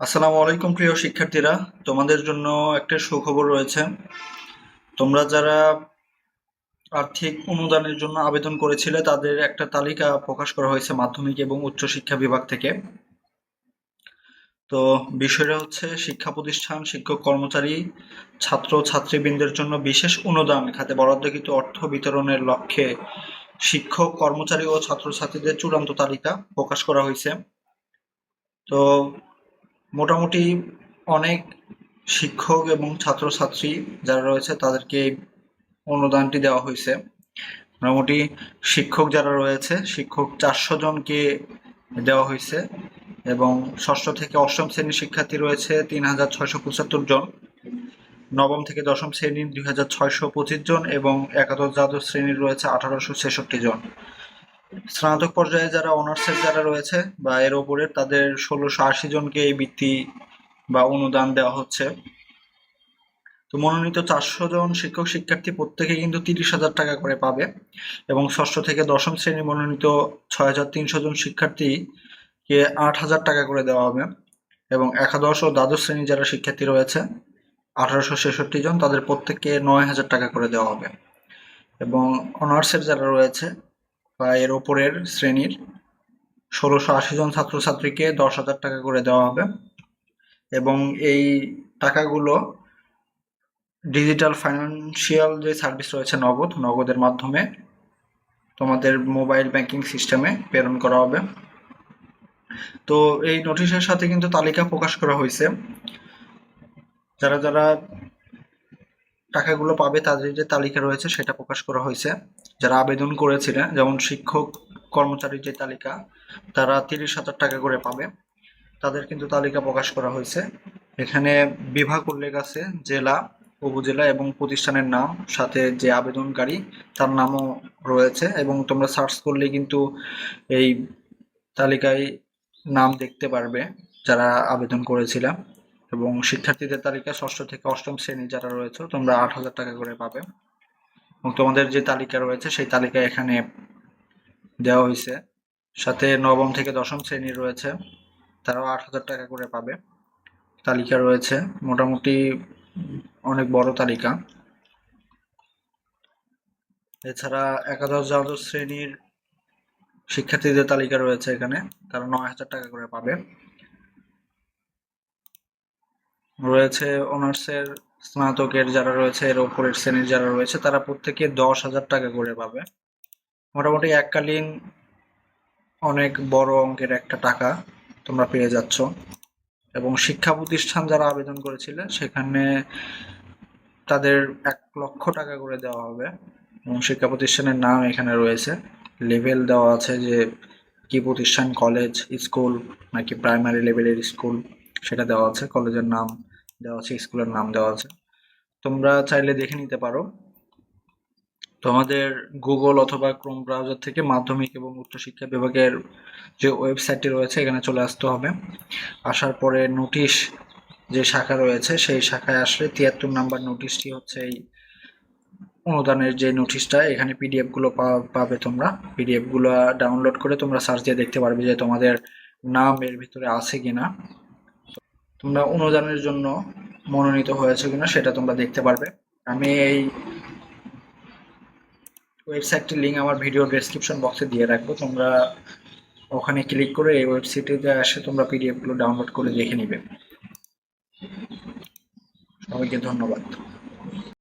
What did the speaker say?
আসসালামু আলাইকুম, প্রিয় শিক্ষার্থীরা। তোমাদের জন্য একটা সুখবর রয়েছে। তোমরা যারা আর্থিক অনুদানের জন্য আবেদন করেছিলে, তাদের একটা তালিকা প্রকাশ করা হয়েছে মাধ্যমিক এবং উচ্চ শিক্ষা বিভাগ থেকে। তো বিষয়টা হচ্ছে, শিক্ষা প্রতিষ্ঠান, শিক্ষক কর্মচারী, ছাত্র ছাত্রীবৃন্দের জন্য বিশেষ অনুদান, খাতে বরাদ্দকৃত অর্থ বিতরণের লক্ষ্যে শিক্ষক, কর্মচারী ও ছাত্রছাত্রীদের চূড়ান্ত তালিকা প্রকাশ করা হয়েছে। তো মোটামুটি অনেক শিক্ষক এবং ছাত্রছাত্রী যারা রয়েছে, তাদেরকে এই অনুদানটি দেওয়া হয়েছে। মোটামুটি শিক্ষক যারা রয়েছে, শিক্ষক চারশো জনকে দেওয়া হয়েছে এবং ষষ্ঠ থেকে অষ্টম শ্রেণির শিক্ষার্থী রয়েছে তিন হাজার ছয়শো পঁচাত্তর জন। নবম থেকে দশম শ্রেণির দুই হাজার ছয়শো পঁচিশ জন এবং একাদশ দ্বাদশ শ্রেণির রয়েছে আঠারোশো ছেষট্টি জন। স্নাতক পর্যায়ে যারা অনার্সের যারা রয়েছে বা এর ওপরে তাদের ষোলোশো আশি জনকে এই বৃত্তি বা অনুদান দেওয়া হচ্ছে। তো মনোনীত চারশো জন শিক্ষক শিক্ষার্থী প্রত্যেকে কিন্তু তিরিশ হাজার টাকা করে পাবে এবং ষষ্ঠ থেকে দশম শ্রেণি মনোনীত ছয় হাজার তিনশো জন শিক্ষার্থীকে আট হাজার টাকা করে দেওয়া হবে এবং একাদশ ও দ্বাদশ শ্রেণি যারা শিক্ষার্থী রয়েছে, আঠারোশো ছেষট্টি জন তাদের প্রত্যেককে নয় হাজার টাকা করে দেওয়া হবে। এবং অনার্সের যারা রয়েছে বা এর ওপরের শ্রেণির ষোলোশো আশি জন ছাত্রছাত্রীকে দশ হাজার টাকা করে দেওয়া হবে। এবং এই টাকাগুলো ডিজিটাল ফাইন্যান্সিয়াল যে সার্ভিস রয়েছে নগদ, নগদের মাধ্যমে তোমাদের মোবাইল ব্যাংকিং সিস্টেমে প্রেরণ করা হবে। তো এই নোটিশের সাথে কিন্তু তালিকা প্রকাশ করা হয়েছে। যারা যারা টাকাগুলো পাবে, তাদের যে তালিকা রয়েছে, সেটা প্রকাশ করা হয়েছে। যারা আবেদন করেছিলেন যেমন শিক্ষক, কর্মচারীর যে তালিকা, তারা তিরিশ হাজার টাকা করে পাবে। তাদের কিন্তু তালিকা প্রকাশ করা হয়েছে। এখানে বিভাগ উল্লেখ আছে, জেলা, উপজেলা এবং প্রতিষ্ঠানের নাম, সাথে যে আবেদনকারী, তার নামও রয়েছে এবং তোমরা সার্চ করলে কিন্তু এই তালিকায় নাম দেখতে পারবে যারা আবেদন করেছিলাম এবং শিক্ষার্থীদের তালিকা ষষ্ঠ থেকে অষ্টম শ্রেণি যারা রয়েছে, তোমরা আট হাজার টাকা করে পাবে। এবং তোমাদের যে তালিকা রয়েছে, সেই তালিকা এখানে দেওয়া হয়েছে। সাথে নবম থেকে দশম শ্রেণি রয়েছে। তারাও আট হাজার টাকা করে পাবে। তালিকা রয়েছে। মোটামুটি অনেক বড় তালিকা। এছাড়া একাদশ দ্বাদশ শ্রেণির শিক্ষার্থীদের তালিকা রয়েছে এখানে। তারা নয় হাজার টাকা করে পাবে। রয়েছে অনার্সের স্নাতকের যারা রয়েছে, এর উপরের শ্রেণির যারা রয়েছে, তারা প্রত্যেকে দশ হাজার টাকা করে পাবে। মোটামুটি এককালীন অনেক বড় অঙ্কের একটা টাকা তোমরা পেয়ে যাচ্ছ। এবং শিক্ষা প্রতিষ্ঠান যারা আবেদন করেছিল, সেখানে তাদের এক লক্ষ টাকা করে দেওয়া হবে। এবং শিক্ষা প্রতিষ্ঠানের নাম এখানে রয়েছে। লেভেল দেওয়া আছে যে কি প্রতিষ্ঠান, কলেজ, স্কুল, নাকি প্রাইমারি লেভেলের স্কুল, সেটা দেওয়া আছে। কলেজের নাম দেওয়া আছে, স্কুলের নাম দেওয়া আছে। তোমরা চাইলে দেখে নিতে পারো। তোমাদের গুগল অথবা ক্রোম ব্রাউজার থেকে মাধ্যমিক এবং উচ্চশিক্ষা বিভাগের যে ওয়েবসাইটটি রয়েছে, এখানে চলে আসতে হবে। আসার পরে নোটিশ যে শাখা রয়েছে, সেই শাখায় আসলে তিয়াত্তর নাম্বার নোটিশটি হচ্ছে এই অনুদানের যে নোটিশটা এখানে পিডিএফগুলো পাবে তোমরা। পিডিএফগুলো ডাউনলোড করে তোমরা সার্চ দিয়ে দেখতে পারবে যে তোমাদের নাম এর ভিতরে আছে কিনা। তোমরা অনুদানের জন্য মনোনীত হয়েছে কিনা সেটা তোমরা দেখতে পারবে। আমি এই ওয়েবসাইটটির লিঙ্ক আমার ভিডিও ডেসক্রিপশন বক্সে দিয়ে রাখব। তোমরা ওখানে ক্লিক করে এই ওয়েবসাইটে এসে তোমরা পিডিএফগুলো ডাউনলোড করে দেখে নিবে। সবাইকে ধন্যবাদ।